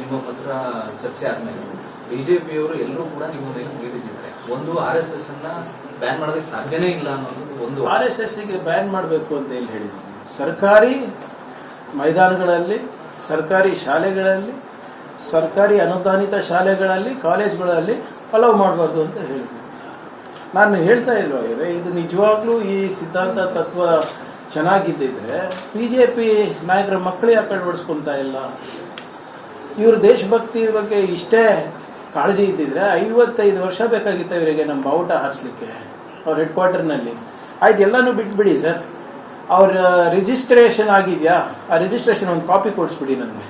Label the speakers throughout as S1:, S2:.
S1: ನಿಮ್ಮ ಪತ್ರ ಚರ್ಚೆ ಆದ್ಮೇಲೆ. ಬಿಜೆಪಿಯವರು ಎಲ್ಲರೂ ಕೂಡ ನಿಮ್ಮ ಮೇಲೆ ಒಂದು ಆರ್ ಎಸ್ ಎಸ್ ಅನ್ನ ಬ್ಯಾನ್ ಮಾಡೋದಕ್ಕೆ ಸಾಧ್ಯನೇ ಇಲ್ಲ ಅನ್ನೋದು ಒಂದು
S2: ಆರ್ ಎಸ್ ಎಸ್ಗೆ ಬ್ಯಾನ್ ಮಾಡಬೇಕು ಅಂತ ಇಲ್ಲಿ ಹೇಳಿದ್ದೀನಿ ಸರ್ಕಾರಿ ಮೈದಾನಗಳಲ್ಲಿ, ಸರ್ಕಾರಿ ಶಾಲೆಗಳಲ್ಲಿ, ಸರ್ಕಾರಿ ಅನುದಾನಿತ ಶಾಲೆಗಳಲ್ಲಿ, ಕಾಲೇಜ್ಗಳಲ್ಲಿ ಅಲೌ ಮಾಡಬಾರ್ದು ಅಂತ ಹೇಳಿದ್ದೀನಿ ನಾನು ಹೇಳ್ತಾ ಇಲ್ವಾಗಿದೆ ಇದು ನಿಜವಾಗ್ಲೂ ಈ ಸಿದ್ಧಾಂತ ತತ್ವ ಚೆನ್ನಾಗಿದ್ದಿದ್ರೆ ಬಿ ಜೆ ಪಿ ನಾಯಕರ ಮಕ್ಕಳು ಯಾಕೆ ಅಳವಡಿಸ್ಕೊತಾ ಇಲ್ಲ. ಇವ್ರ ದೇಶಭಕ್ತಿ ಬಗ್ಗೆ ಇಷ್ಟೇ ಕಾಳಜಿ ಇದ್ದಿದ್ರೆ ಐವತ್ತೈದು ವರ್ಷ ಬೇಕಾಗಿತ್ತು ಇವರಿಗೆ ನಮ್ಮ ಬಾವುಟ ಹಾರಿಸ್ಲಿಕ್ಕೆ ಅವ್ರ ಹೆಡ್ ಕ್ವಾರ್ಟರ್ನಲ್ಲಿ ಆಯ್ತು, ಎಲ್ಲನೂ ಬಿಟ್ಬಿಡಿ ಸರ್. ಅವ್ರ ರಿಜಿಸ್ಟ್ರೇಷನ್ ಆಗಿದೆಯಾ? ಆ ರಿಜಿಸ್ಟ್ರೇಷನ್ ಒಂದು ಕಾಪಿ ಕೊಡಿಸ್ಬಿಡಿ ನನಗೆ.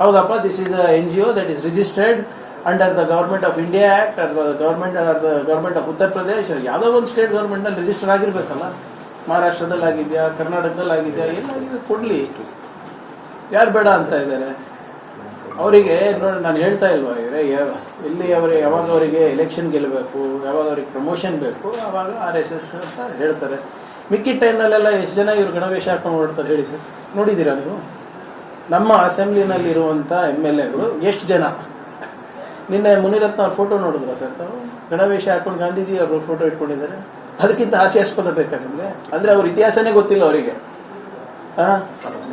S2: ಹೌದಪ್ಪ this is a N G O that is registered under the government of India act ಅಥವಾ government are the government of Uttar Pradesh ಯಾವುದೋ ಒಂದು ಸ್ಟೇಟ್ ಗೌರ್ಮೆಂಟ್ನಲ್ಲಿ ರಿಜಿಸ್ಟರ್ ಆಗಿರ್ಬೇಕಲ್ಲ. ಮಹಾರಾಷ್ಟ್ರದಲ್ಲಿ ಆಗಿದೆಯಾ ಕರ್ನಾಟಕದಲ್ಲಿ ಆಗಿದೆಯಾ? ಎಲ್ಲ ಕೊಡಲಿ. ಯಾರು ಬೇಡ ಅಂತ ಇದ್ದಾರೆ ಅವರಿಗೆ ನೋಡಿ, ನಾನು ಹೇಳ್ತಾ ಇಲ್ವಾ ಇವರೇ ಎಲ್ಲಿ ಅವರಿಗೆ ಯಾವಾಗ ಅವರಿಗೆ ಎಲೆಕ್ಷನ್ ಗೆಲ್ಲಬೇಕು, ಯಾವಾಗ ಅವ್ರಿಗೆ ಪ್ರಮೋಷನ್ ಬೇಕು, ಅವಾಗ ಆರ್ ಎಸ್ ಎಸ್ ಅಂತ ಹೇಳ್ತಾರೆ. ಮಿಕ್ಕಿದ ಟೈಮ್ನಲ್ಲೆಲ್ಲ ಎಷ್ಟು ಜನ ಇವರು ಗಣವೇಶ ಹಾಕೊಂಡು ನೋಡ್ತಾರೆ ಹೇಳಿ ಸರ್. ನೋಡಿದ್ದೀರಾ ನೀವು? ನಮ್ಮ ಅಸೆಂಬ್ಲಿನಲ್ಲಿರುವಂಥ ಎಂ ಎಲ್ ಎಗಳು ಎಷ್ಟು ಜನ? ನಿನ್ನೆ ಮುನಿರತ್ನ ಅವ್ರ ಫೋಟೋ ನೋಡಿದ್ರ ಸರ್ ತಾವು? ಗಣವೇಶ ಹಾಕೊಂಡು ಗಾಂಧೀಜಿ ಅವರು ಫೋಟೋ ಇಟ್ಕೊಂಡಿದ್ದಾರೆ. ಅದಕ್ಕಿಂತ ಹಾಸ್ಯಾಸ್ಪದ ಬೇಕಾ ನಿಮಗೆ? ಅಂದರೆ ಅವ್ರ ಇತಿಹಾಸನೇ ಗೊತ್ತಿಲ್ಲ ಅವರಿಗೆ.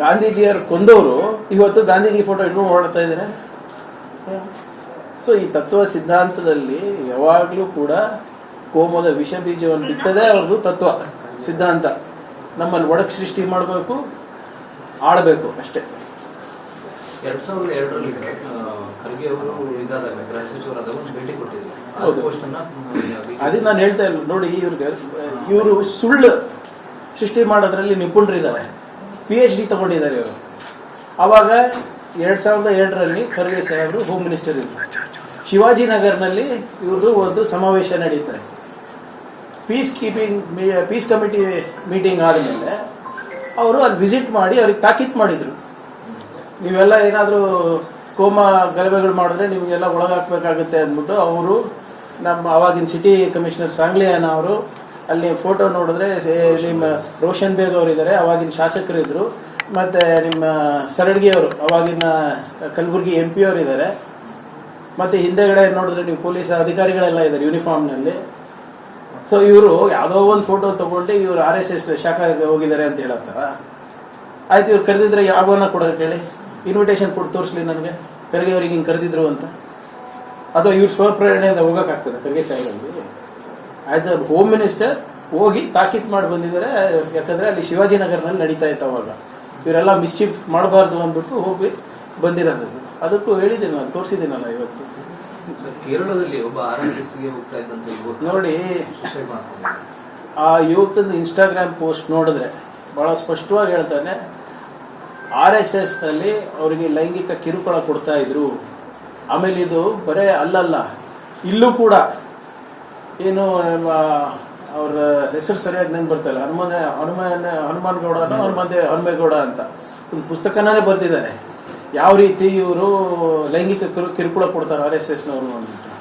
S2: ಗಾಂಧೀಜಿಯವರು ಕೊಂದವರು ಇವತ್ತು ಗಾಂಧೀಜಿ ಫೋಟೋ ಇಟ್ಕೊಂಡು ಓಡಾಡ್ತಾ ಇದ್ದಾರೆ. ಸೊ ಈ ತತ್ವ ಸಿದ್ಧಾಂತದಲ್ಲಿ ಯಾವಾಗಲೂ ಕೂಡ ಕೋಮದ ವಿಷ ಬೀಜವನ್ನು ಬಿತ್ತದೆ ಅವ್ರದ್ದು ತತ್ವ ಸಿದ್ಧಾಂತ. ನಮ್ಮಲ್ಲಿ ಒಡಕ್ ಸೃಷ್ಟಿ ಮಾಡಬೇಕು ಆಡಬೇಕು ಅಷ್ಟೇ.
S1: ಎರಡ್ ಸಾವಿರದ ಎರಡರಲ್ಲಿ ಖರ್ಗೆ ಅವರು ಇದಾದಾಗ ಗೃಹ ಸಚಿವರಾದಾಗ ಒಂದು ಭೇಟಿ ಕೊಟ್ಟಿದ್ರು.
S2: ಅದೇ ನಾನು ಹೇಳ್ತಾ ಇಲ್ಲ ನೋಡಿ ಇವ್ರಿಗೆ ಇವರು ಸುಳ್ಳು ಸೃಷ್ಟಿ ಮಾಡೋದ್ರಲ್ಲಿ ನಿಪುಣರಿದ್ದಾರೆ. ಪಿ ಎಚ್ ಡಿ ತಗೊಂಡಿದ್ದಾರೆ ಇವರು. ಅವಾಗ ಎರಡು ಸಾವಿರದ ಎರಡರಲ್ಲಿ ಖರ್ಗೆ ಸಾಹೇಬರು ಹೋಮ್ ಮಿನಿಸ್ಟರ್ ಇದ್ರು. ಶಿವಾಜಿನಗರ್ನಲ್ಲಿ ಇವ್ರದ್ದು ಒಂದು ಸಮಾವೇಶ ನಡೀತಾರೆ peace keeping peace committee meeting ಆದಮೇಲೆ ಅವರು ಅಲ್ಲಿ ವಿಸಿಟ್ ಮಾಡಿ ಅವ್ರಿಗೆ ತಾಕೀತು ಮಾಡಿದರು. ನೀವೆಲ್ಲ ಏನಾದರೂ ಕೋಮ ಗಲಭೆಗಳು ಮಾಡಿದ್ರೆ ನಿಮಗೆಲ್ಲ ಒಳಗಾಕ್ಬೇಕಾಗುತ್ತೆ ಅಂದ್ಬಿಟ್ಟು ಅವರು ನಮ್ಮ ಅವಾಗಿನ ಸಿಟಿ ಕಮಿಷನರ್ ಸಾಂಗ್ಲಿಯಾನ ಅವರು ಅಲ್ಲಿ ಫೋಟೋ ನೋಡಿದ್ರೆ ನಿಮ್ಮ ರೋಷನ್ ಬೇಗ್ ಅವರಿದ್ದಾರೆ ಅವಾಗಿನ ಶಾಸಕರಿದ್ದರು ಮತ್ತು ನಿಮ್ಮ ಸರಡ್ಗಿ ಅವರು, ಅವಾಗಿನ ಕಲಬುರಗಿ ಎಂ ಪಿ ಅವರಿದ್ದಾರೆ ಮತ್ತು ಹಿಂದೆಗಡೆ ನೋಡಿದ್ರೆ ನೀವು ಪೊಲೀಸ್ ಅಧಿಕಾರಿಗಳೆಲ್ಲ ಇದ್ದಾರೆ ಯೂನಿಫಾರ್ಮ್ನಲ್ಲಿ ಸೊ ಇವರು ಯಾವುದೋ ಒಂದು ಫೋಟೋ ತಗೊಂಡು ಇವರು ಆರ್ ಎಸ್ ಎಸ್ ಶಾಖೆಗೆ ಹೋಗಿದ್ದಾರೆ ಅಂತ ಹೇಳತ್ತಾರ ಆಯ್ತು, ಇವ್ರು ಕರೆದಿದ್ರೆ ಯಾವನ್ನ ಕೊಡೋಕೆ ಹೇಳಿ ಇನ್ವಿಟೇಷನ್ ಕೊಟ್ಟು ತೋರಿಸ್ಲಿ ನನಗೆ. ಖರ್ಗೆ ಅವ್ರಿಗೆ ಹಿಂಗೆ ಕರೆದಿದ್ರು ಅಂತ. ಅಥವಾ ಇವ್ರು ಸ್ವಪ್ರೇರಣೆಯಿಂದ ಹೋಗೋಕ್ಕಾಗ್ತದೆ, ಖರ್ಗೆ ಸಾಹೇಬಲ್ಲಿ ಆ್ಯಸ್ ಅ ಹೋಮ್ ಮಿನಿಸ್ಟರ್ ಹೋಗಿ ತಾಕೀತ್ ಮಾಡಿ ಬಂದಿದ್ದಾರೆ. ಯಾಕಂದರೆ ಅಲ್ಲಿ ಶಿವಾಜಿನಗರ್ನಲ್ಲಿ ನಡೀತಾ ಇತ್ತು ಅವಾಗ. ಇವರೆಲ್ಲ ಮಿಸ್ಚೀಫ್ ಮಾಡಬಾರ್ದು ಅಂದ್ಬಿಟ್ಟು ಹೋಗಿ ಬಂದಿರೋದು ಅದಕ್ಕೂ ಹೇಳಿದ್ದೀನಿ ನಾನು ತೋರಿಸಿದ್ದೀನಲ್ಲ ಇವತ್ತು.
S1: ಕೇರಳದಲ್ಲಿ ಒಬ್ಬ ಆರ್ ಎಸ್ ಎಸ್ಗೆ ಹೋಗ್ತಾ ಇದ್ದಂತ ಯುವಕ
S2: ನೋಡಿ. ಆ ಯುವಕನ ಇನ್ಸ್ಟಾಗ್ರಾಮ್ ಪೋಸ್ಟ್ ನೋಡಿದ್ರೆ ಭಾಳ ಸ್ಪಷ್ಟವಾಗಿ ಹೇಳ್ತಾನೆ ಆರ್ ಎಸ್ ಎಸ್ನಲ್ಲಿ ಅವರಿಗೆ ಲೈಂಗಿಕ ಕಿರುಕುಳ ಕೊಡ್ತಾ ಇದ್ರು. ಆಮೇಲೆ ಇದು ಬರೇ ಅಲ್ಲಲ್ಲ ಇಲ್ಲೂ ಕೂಡ ಏನು ನಮ್ಮ ಅವ್ರ ಹೆಸರು ಸರಿಯಾಗಿ ನೆನ್ಪು ಬರ್ತಾ ಇಲ್ಲ. ಹನುಮಾನ, ಹನುಮಾನ್ ಹನುಮಾನ್ ಮಧ್ಯೆ ಹನುಮಂತೆ ಹನುಮೇಗೌಡ ಅಂತ. ಒಂದು ಪುಸ್ತಕನೇ ಬರೆದಿದ್ದಾರೆ. ಯಾವ ರೀತಿ ಇವರು ಲೈಂಗಿಕ ಕಿರು- ಕಿರುಕುಳ ಕೊಡ್ತಾರೆ ಆರ್ ಎಸ್ ಎಸ್ನವರು ಅಂದ್ಬಿಟ್ಟು.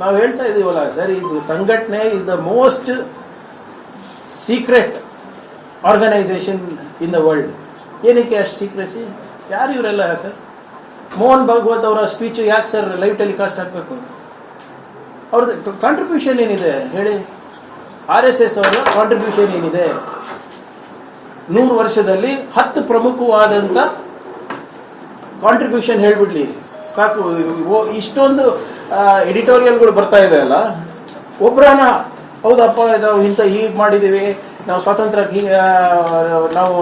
S2: ನಾವು ಹೇಳ್ತಾ ಇದೀವಲ್ಲ, ಸರ್, ಇದು ಸಂಘಟನೆ is the most secret organisation in the world ಏನಕ್ಕೆ ಅಷ್ಟು ಸೀಕ್ರೆಸಿ ಯಾರು ಇವರೆಲ್ಲ, ಸರ್? ಮೋಹನ್ ಭಾಗವತ್ ಅವರ ಸ್ಪೀಚ್ ಯಾಕೆ ಸರ್ ಲೈವ್ ಟೆಲಿಕಾಸ್ಟ್ ಹಾಕಬೇಕು? ಅವ್ರದ್ದು ಕಾಂಟ್ರಿಬ್ಯೂಷನ್ ಏನಿದೆ ಹೇಳಿ? ಆರ್ ಎಸ್ ಎಸ್ ಅವರ ಕಾಂಟ್ರಿಬ್ಯೂಷನ್ ಏನಿದೆ? ನೂರು ವರ್ಷದಲ್ಲಿ ಹತ್ತು ಪ್ರಮುಖವಾದಂಥ ಕಾಂಟ್ರಿಬ್ಯೂಷನ್ ಹೇಳ್ಬಿಡ್ಲಿ. ಸಾಕು ಇಷ್ಟೊಂದು ಎಡಿಟೋರಿಯಲ್ಗಳು ಬರ್ತಾ ಇವೆ ಅಲ್ಲ? ಒಬ್ರಾನ, ಹೌದಪ್ಪ, ನಾವು ಇಂಥ ಹೀಗೆ ಮಾಡಿದ್ದೀವಿ ನಾವು ಸ್ವಾತಂತ್ರ್ಯಕ್ಕೆ ನಾವು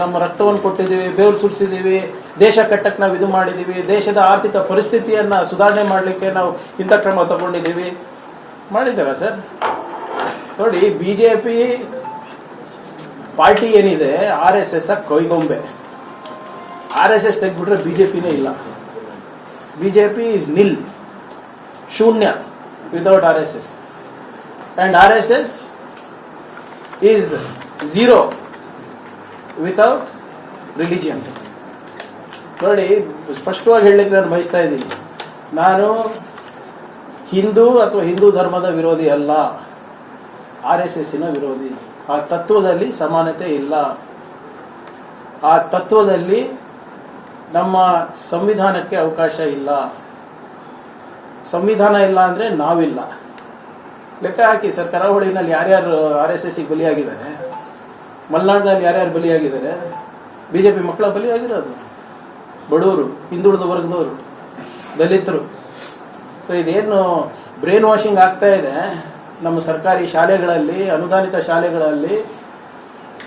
S2: ನಮ್ಮ ರಕ್ತವನ್ನು ಕೊಟ್ಟಿದ್ದೀವಿ ಬೇರು ಸುರಿಸಿದ್ದೀವಿ ದೇಶ ಕಟ್ಟಕ್ಕೆ ನಾವು ಇದು ಮಾಡಿದ್ದೀವಿ ದೇಶದ ಆರ್ಥಿಕ ಪರಿಸ್ಥಿತಿಯನ್ನು ಸುಧಾರಣೆ ಮಾಡಲಿಕ್ಕೆ ನಾವು ಇಂಥ ಕ್ರಮ ತಗೊಂಡಿದ್ದೀವಿ ಮಾಡಿದ್ದೇವೆ ಸರ್? ನೋಡಿ ಬಿ ಜೆ ಪಿ ಪಾರ್ಟಿ ಏನಿದೆ, ಆರ್ ಎಸ್ ಎಸ್ ಕೈಗೊಂಬೆ ಆರ್ ಎಸ್ ಎಸ್ ತೆಗೆದ್ಬಿಟ್ರೆ ಬಿ ಜೆ ಪಿನೇ ಇಲ್ಲ. B J P is nil ಶೂನ್ಯ without R S S. And R S S is zero without religion ನೋಡಿ, ಸ್ಪಷ್ಟವಾಗಿ ಹೇಳಲಿಕ್ಕೆ ನಾನು ಬಯಸ್ತಾ ಇದ್ದೀನಿ. ನಾನು ಹಿಂದೂ ಅಥವಾ ಹಿಂದೂ ಧರ್ಮದ ವಿರೋಧಿ ಅಲ್ಲ. ಆರ್ ಎಸ್ ಎಸ್ಸಿನ ವಿರೋಧಿ. ಆ ತತ್ವದಲ್ಲಿ ಸಮಾನತೆ ಇಲ್ಲ. ಆ ತತ್ವದಲ್ಲಿ ನಮ್ಮ ಸಂವಿಧಾನಕ್ಕೆ ಅವಕಾಶ ಇಲ್ಲ. ಸಂವಿಧಾನ ಇಲ್ಲ ಅಂದರೆ ನಾವಿಲ್ಲ. ಲೆಕ್ಕ ಹಾಕಿ ಸರ್, ಕರಾವಳಿನಲ್ಲಿ ಯಾರ್ಯಾರು ಆರ್ ಎಸ್ ಎಸ್ಸಿಗೆ ಬಲಿಯಾಗಿದ್ದಾರೆ? ಮಲೆನಾಡಿನಲ್ಲಿ ಯಾರ್ಯಾರು ಬಲಿಯಾಗಿದ್ದಾರೆ? ಬಿ ಜೆ ಪಿ ಮಕ್ಕಳ ಬಲಿಯಾಗಿರೋದು? ಬಡವರು, ಹಿಂದುಳಿದ ವರ್ಗದವರು, ದಲಿತರು. ಸೊ ಇದೇನು ಬ್ರೈನ್ ವಾಷಿಂಗ್ ಆಗ್ತಾ ಇದೆ. ನಮ್ಮ ಸರ್ಕಾರಿ ಶಾಲೆಗಳಲ್ಲಿ, ಅನುದಾನಿತ ಶಾಲೆಗಳಲ್ಲಿ,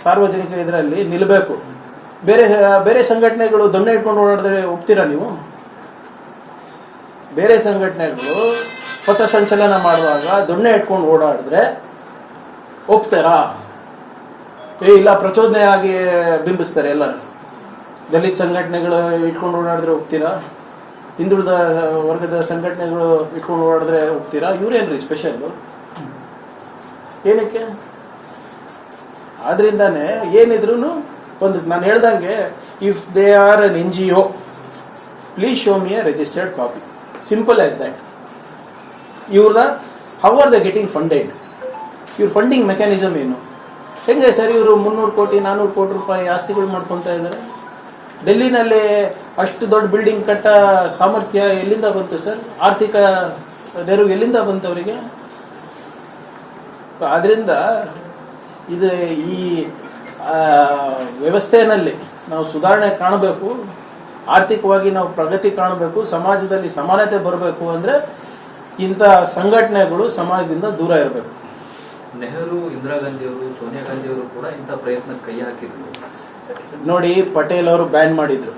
S2: ಸಾರ್ವಜನಿಕ ಇದರಲ್ಲಿ ನಿಲ್ಲಬೇಕು ಬೇರೆ ಬೇರೆ ಸಂಘಟನೆಗಳು ದೊಣ್ಣೆ ಇಟ್ಕೊಂಡು ಓಡಾಡಿದ್ರೆ ಒಪ್ತೀರಾ ನೀವು? ಬೇರೆ ಸಂಘಟನೆಗಳು ಪಥಸಂಚಲನ ಮಾಡುವಾಗ ದೊಣ್ಣೆ ಇಟ್ಕೊಂಡು ಓಡಾಡಿದ್ರೆ ಒಪ್ತಾರಾ? ಏ, ಇಲ್ಲ, ಪ್ರಚೋದನೆ ಆಗಿ ಬಿಂಬಿಸ್ತಾರೆ ಎಲ್ಲರೂ. ದಲಿತ ಸಂಘಟನೆಗಳು ಇಟ್ಕೊಂಡು ಓಡಾಡಿದ್ರೆ ಹೋಗ್ತೀರಾ? ಹಿಂದುಳಿದ ವರ್ಗದ ಸಂಘಟನೆಗಳು ಇಟ್ಕೊಂಡು ಓಡಾಡಿದ್ರೆ ಹೋಗ್ತೀರಾ? ಇವ್ರೇನ್ರಿ ಸ್ಪೆಷಲ್ಲು ಏನಕ್ಕೆ? ಆದ್ರಿಂದಾನೆ ಏನಿದ್ರು ಒಂದು ನಾನು ಹೇಳ್ದಂಗೆ if they are an N G O please show me a registered copy simple as that ಇವ್ರದ how are the getting funded ಇವ್ರ ಫಂಡಿಂಗ್ ಮೆಕ್ಯಾನಿಸಮ್ ಏನು? ಹೆಂಗೆ ಸರ್ ಇವರು ಮುನ್ನೂರು ಕೋಟಿ ನಾನ್ನೂರು ಕೋಟಿ ರೂಪಾಯಿ ಆಸ್ತಿಗಳು ಮಾಡ್ಕೊತಾ ಇದ್ದಾರೆ? ಡೆಲ್ಲಿನಲ್ಲಿ ಅಷ್ಟು ದೊಡ್ಡ ಬಿಲ್ಡಿಂಗ್ ಕಟ್ಟ ಸಾಮರ್ಥ್ಯ ಎಲ್ಲಿಂದ ಬಂತು ಸರ್? ಆರ್ಥಿಕ ನೆರವು ಎಲ್ಲಿಂದ ಬಂತು ಅವರಿಗೆ? ಆದ್ರಿಂದ ಇದು ಈ ವ್ಯವಸ್ಥೆಯಲ್ಲಿ ನಾವು ಸುಧಾರಣೆ ಕಾಣಬೇಕು, ಆರ್ಥಿಕವಾಗಿ ನಾವು ಪ್ರಗತಿ ಕಾಣಬೇಕು, ಸಮಾಜದಲ್ಲಿ ಸಮಾನತೆ ಬರಬೇಕು ಅಂದರೆ ಇಂಥ ಸಂಘಟನೆಗಳು ಸಮಾಜದಿಂದ ದೂರ ಇರಬೇಕು.
S1: ನೆಹರು, ಇಂದಿರಾ ಗಾಂಧಿಯವರು ಸೋನಿಯಾ ಗಾಂಧಿ ಅವರು ಕೂಡ ಇಂಥ ಪ್ರಯತ್ನ ಕೈ ಹಾಕಿದ್ರು.
S2: ನೋಡಿ ಪಟೇಲ್ ಅವರು ಬ್ಯಾನ್ ಮಾಡಿದ್ರು.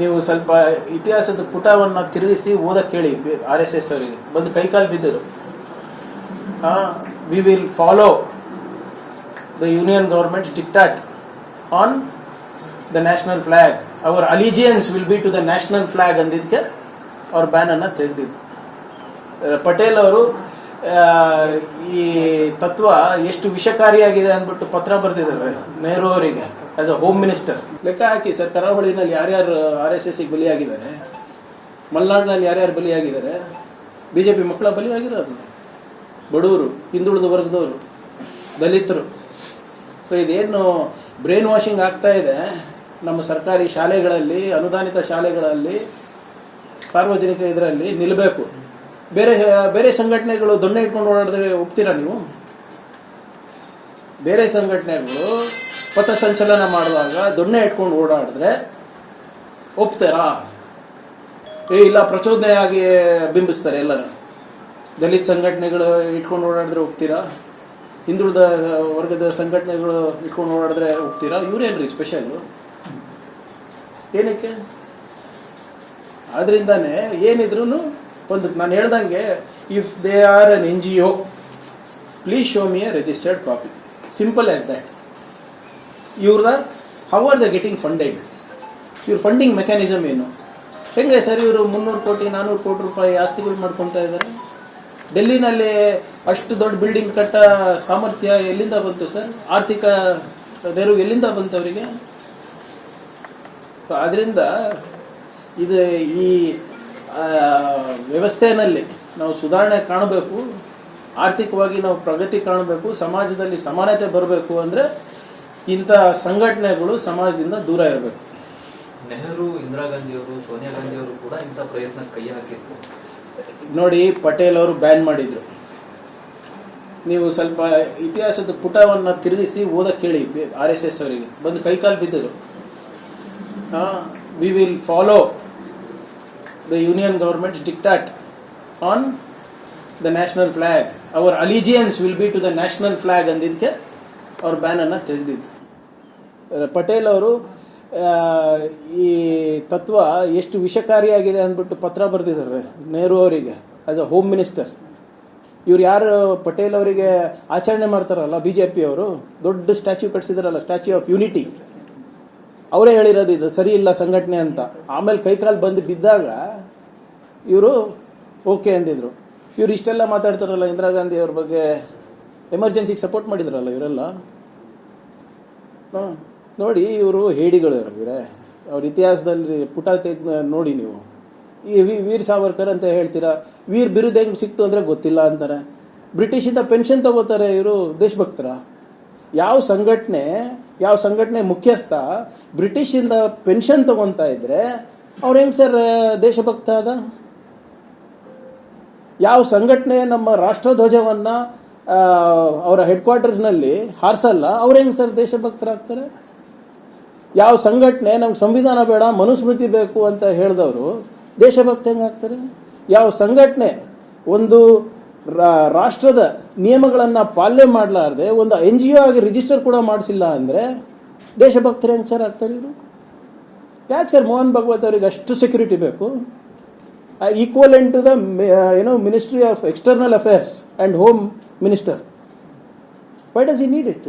S2: ನೀವು ಸ್ವಲ್ಪ ಇತಿಹಾಸದ ಪುಟವನ್ನು ತಿರುಗಿಸಿ ಓದಕ್ಕೆ ಹೇಳಿ ಆರ್ ಎಸ್ ಎಸ್ ಅವರಿಗೆ. ಬಂದು ಕೈಕಾಲು ಬಿದ್ದರು. We will follow the union government diktat on the national flag our allegiance will be to the national flag ಅಂದಿದ್ದಕ್ಕೆ ಅವ್ರ ಬ್ಯಾನನ್ನು ತೆಗೆದಿದ್ದು. ಪಟೇಲ್ ಅವರು ಈ ತತ್ವ ಎಷ್ಟು ವಿಷಕಾರಿಯಾಗಿದೆ ಅಂದ್ಬಿಟ್ಟು ಪತ್ರ ಬರೆದಿದ್ದಾರೆ ನೆಹರು ಅವರಿಗೆ ಆಸ್ ಅ ಹೋಮ್ ಮಿನಿಸ್ಟರ್ ಲೆಕ್ಕ ಹಾಕಿ ಸರ್, ಕರಾವಳಿನಲ್ಲಿ ಯಾರ್ಯಾರು ಆರ್ ಎಸ್ ಎಸ್ಗೆ ಬಲಿಯಾಗಿದ್ದಾರೆ, ಮಲೆನಾಡಿನಲ್ಲಿ ಯಾರ್ಯಾರು ಬಲಿಯಾಗಿದ್ದಾರೆ ಬಿ ಜೆ ಪಿ ಮಕ್ಕಳ ಬಲಿಯಾಗಿರೋದು ಬಡವರು ಹಿಂದುಳಿದ ವರ್ಗದವರು, ದಲಿತರು. ಸೊ ಇದೇನು ಬ್ರೈನ್ ವಾಷಿಂಗ್ ಆಗ್ತಾ ಇದೆ. ನಮ್ಮ ಸರ್ಕಾರಿ ಶಾಲೆಗಳಲ್ಲಿ, ಅನುದಾನಿತ ಶಾಲೆಗಳಲ್ಲಿ, ಸಾರ್ವಜನಿಕ ಇದರಲ್ಲಿ ನಿಲ್ಲಬೇಕು ಬೇರೆ ಬೇರೆ ಸಂಘಟನೆಗಳು ದೊಣ್ಣೆ ಇಟ್ಕೊಂಡು ಓಡಾಡಿದ್ರೆ ಒಪ್ತೀರಾ ನೀವು? ಬೇರೆ ಸಂಘಟನೆಗಳು ಪಥಸಂಚಲನ ಮಾಡುವಾಗ ದೊಣ್ಣೆ ಇಟ್ಕೊಂಡು ಓಡಾಡಿದ್ರೆ ಒಪ್ತಾರಾ? ಏ, ಇಲ್ಲ ಪ್ರಚೋದನೆಯಾಗಿ ಬಿಂಬಿಸ್ತಾರೆ ಎಲ್ಲರೂ. ದಲಿತ ಸಂಘಟನೆಗಳು ಇಟ್ಕೊಂಡು ಓಡಾಡಿದ್ರೆ ಒಪ್ತೀರಾ? ಹಿಂದುಳಿದ ವರ್ಗದ ಸಂಘಟನೆಗಳು ಇಟ್ಕೊಂಡು ಓಡಾಡಿದ್ರೆ ಒಪ್ತೀರಾ? ಇವ್ರೇನ್ರಿ ಸ್ಪೆಷಲ್ಲು ಏನಕ್ಕೆ? ಆದ್ರಿಂದಾನೆ ಏನಿದ್ರು ಒಂದು ನಾನು ಹೇಳ್ದಂಗೆ if they are an N G O please show me a registered copy simple as that ಇವ್ರದ how are the getting funded ಇವ್ರ ಫಂಡಿಂಗ್ ಮೆಕ್ಯಾನಿಸಮ್ ಏನು? ಹೆಂಗೆ ಸರ್ ಇವರು ಮುನ್ನೂರು ಕೋಟಿ ನಾನ್ನೂರು ಕೋಟಿ ರೂಪಾಯಿ ಆಸ್ತಿಗಳು ಮಾಡ್ಕೊತಾ ಇದ್ದಾರೆ? ಡೆಲ್ಲಿನಲ್ಲಿ ಅಷ್ಟು ದೊಡ್ಡ ಬಿಲ್ಡಿಂಗ್ ಕಟ್ಟ ಸಾಮರ್ಥ್ಯ ಎಲ್ಲಿಂದ ಬಂತು ಸರ್? ಆರ್ಥಿಕ ನೆರವು ಎಲ್ಲಿಂದ ಬಂತು ಅವರಿಗೆ? ಆದ್ರಿಂದ, ಇದು ಈ ವ್ಯವಸ್ಥೆಯಲ್ಲಿ ನಾವು ಸುಧಾರಣೆ ಕಾಣಬೇಕು ಆರ್ಥಿಕವಾಗಿ ನಾವು ಪ್ರಗತಿ ಕಾಣಬೇಕು ಸಮಾಜದಲ್ಲಿ ಸಮಾನತೆ ಬರಬೇಕು ಅಂದರೆ ಇಂಥ ಸಂಘಟನೆಗಳು ಸಮಾಜದಿಂದ ದೂರ ಇರಬೇಕು.
S1: ನೆಹರು ಇಂದಿರಾ ಗಾಂಧಿಯವರು ಸೋನಿಯಾ ಗಾಂಧಿ ಅವರು ಕೂಡ ಇಂಥ ಪ್ರಯತ್ನ ಕೈ ಹಾಕಿದ್ರು.
S2: ನೋಡಿ ಪಟೇಲ್ ಅವರು ಬ್ಯಾನ್ ಮಾಡಿದ್ರು. ನೀವು ಸ್ವಲ್ಪ ಇತಿಹಾಸದ ಪುಟವನ್ನು ತಿರುಗಿಸಿ ಓದಕ್ಕೆ ಹೇಳಿ ಆರ್ ಎಸ್ ಎಸ್ ಅವರಿಗೆ. ಬಂದು ಕೈಕಾಲು ಬಿದ್ದರು we will follow the union government diktat on the national flag our allegiance will be to the national flag ಅಂದಿದ್ದಕ್ಕೆ ಅವ್ರ ಬ್ಯಾನನ್ನು ತೆಗೆದಿದ್ದು. ಪಟೇಲ್ ಅವರು ಈ ತತ್ವ ಎಷ್ಟು ವಿಷಕಾರಿಯಾಗಿದೆ ಅಂದ್ಬಿಟ್ಟು ಪತ್ರ ಬರೆದಿದ್ದಾರೆ ನೆಹರು ಅವರಿಗೆ ಆಸ್ ಅ ಹೋಮ್ ಮಿನಿಸ್ಟರ್ ಇವ್ರು ಯಾರು, ಪಟೇಲ್ ಅವರಿಗೆ ಆಚರಣೆ ಮಾಡ್ತಾರಲ್ಲ ಬಿ ಜೆ ಪಿ ಅವರು, ದೊಡ್ಡ ಸ್ಟ್ಯಾಚ್ಯೂ ಕಟ್ಸಿದಾರಲ್ಲ ಸ್ಟ್ಯಾಚ್ಯೂ ಆಫ್ ಯೂನಿಟಿ ಅವರೇ ಹೇಳಿರೋದು ಇದು, ಸರಿ ಇಲ್ಲ ಸಂಘಟನೆ ಅಂತ. ಆಮೇಲೆ ಕೈಕಾಲು ಬಂದು ಬಿದ್ದಾಗ ಇವರು ಓಕೆ ಅಂದಿದ್ರು. ಇವ್ರು ಇಷ್ಟೆಲ್ಲ ಮಾತಾಡ್ತಾರಲ್ಲ ಇಂದಿರಾ ಗಾಂಧಿ ಅವ್ರ ಬಗ್ಗೆ. ಎಮರ್ಜೆನ್ಸಿಗೆ ಸಪೋರ್ಟ್ ಮಾಡಿದ್ರಲ್ಲ ಇವರೆಲ್ಲ? ನೋಡಿ ಇವರು ಹೇಡಿಗಳು ಇವರೇ ಅವ್ರ ಇತಿಹಾಸದಲ್ಲಿ ಪುಟ ತೆಗ್ದು ನೋಡಿ ನೀವು. ಈ ವೀರ್ ಸಾವರ್ಕರ್ ಅಂತ ಹೇಳ್ತೀರಾ? ವೀರ್ ಬಿರುದು ಹೆಂಗ್ ಸಿಕ್ತು ಅಂದ್ರೆ ಗೊತ್ತಿಲ್ಲ ಅಂತಾರೆ. ಬ್ರಿಟಿಷಿಂದ ಪೆನ್ಷನ್ ತಗೋತಾರೆ ಇವರು ದೇಶಭಕ್ತರ. ಯಾವ ಸಂಘಟನೆ ಯಾವ ಸಂಘಟನೆ ಮುಖ್ಯಸ್ಥ ಬ್ರಿಟಿಷಿಂದ ಪೆನ್ಷನ್ ತಗೊಂತಾ ಇದ್ರೆ, ಅವ್ರು ಹೆಂಗ್ ಸರ್ ದೇಶಭಕ್ತ ಅದ? ಯಾವ ಸಂಘಟನೆ ನಮ್ಮ ರಾಷ್ಟ್ರಧ್ವಜವನ್ನ ಅವರ ಹೆಡ್ ಕ್ವಾರ್ಟರ್ಸ್ನಲ್ಲಿ ಹಾರಿಸಲ್ಲ, ಅವ್ರು ಹೆಂಗ್ ಸರ್ ದೇಶಭಕ್ತರಾಗ್ತಾರೆ? ಯಾವ ಸಂಘಟನೆ ನಮ್ಗೆ ಸಂವಿಧಾನ ಬೇಡ, ಮನುಸ್ಮೃತಿ ಬೇಕು ಅಂತ ಹೇಳಿದವರು ದೇಶಭಕ್ತ ಹೆಂಗಾಗ್ತಾರೆ ಯಾವ ಸಂಘಟನೆ ಒಂದು ರಾಷ್ಟ್ರದ ನಿಯಮಗಳನ್ನು ಪಾಲನೆ ಮಾಡಲಾರ್ದೆ ಒಂದು ಎನ್ ಜಿ ಒ ಆಗಿ ರಿಜಿಸ್ಟರ್ ಕೂಡ ಮಾಡಿಸಿಲ್ಲ ಅಂದರೆ ದೇಶಭಕ್ತರು ಸರ್ ಆಗ್ತಾರೆ ಇವರು? ಯಾಕೆ ಸರ್ ಮೋಹನ್ ಭಗವತ್ ಅವರಿಗೆ ಅಷ್ಟು ಸೆಕ್ಯೂರಿಟಿ ಬೇಕು? ಈಕ್ವಲೆಂಟ್ ಟು ದ ಏನೋ ministry of external affairs and home minister why does he need it